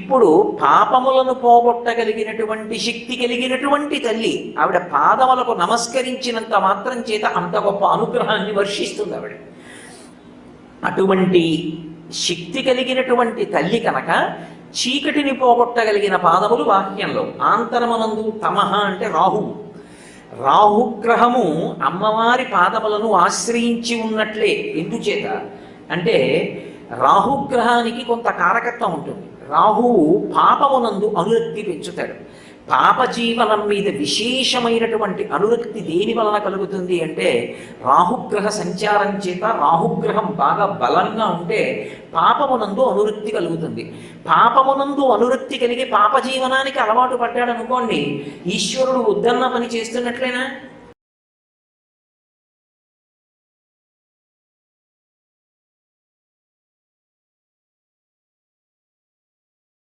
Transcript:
ఇప్పుడు పాపములను పోగొట్టగలిగినటువంటి శక్తి కలిగినటువంటి తల్లి ఆవిడ పాదములకు నమస్కరించినంత మాత్రం చేత అంత గొప్ప అనుగ్రహాన్ని వర్షిస్తుంది ఆవిడ. అటువంటి శక్తి కలిగినటువంటి తల్లి కనుక చీకటిని పోగొట్టగలిగిన పాదములు వాక్యంలో ఆంతరమనందు తమహ అంటే రాహువు రాహుగ్రహము అమ్మవారి పాదములను ఆశ్రయించి ఉన్నట్లే. ఎందుచేత? అంటే రాహుగ్రహానికి కొంత కారకత్వం ఉంటుంది. రాహువు పాపమునందు అనురక్తి పెంచుతాడు. పాప జీవనం మీద విశేషమైనటువంటి అనురక్తి దేని వలన కలుగుతుంది అంటే రాహుగ్రహ సంచారం చేత రాహుగ్రహం బాగా బలంగా ఉంటే పాపమునందు అనురక్తి కలుగుతుంది. పాపమునందు అనురక్తి కలిగి పాప జీవనానికి అలవాటు పడ్డాడు అనుకోండి ఈశ్వరుడు వద్దన్న పని చేస్తున్నట్లేనా?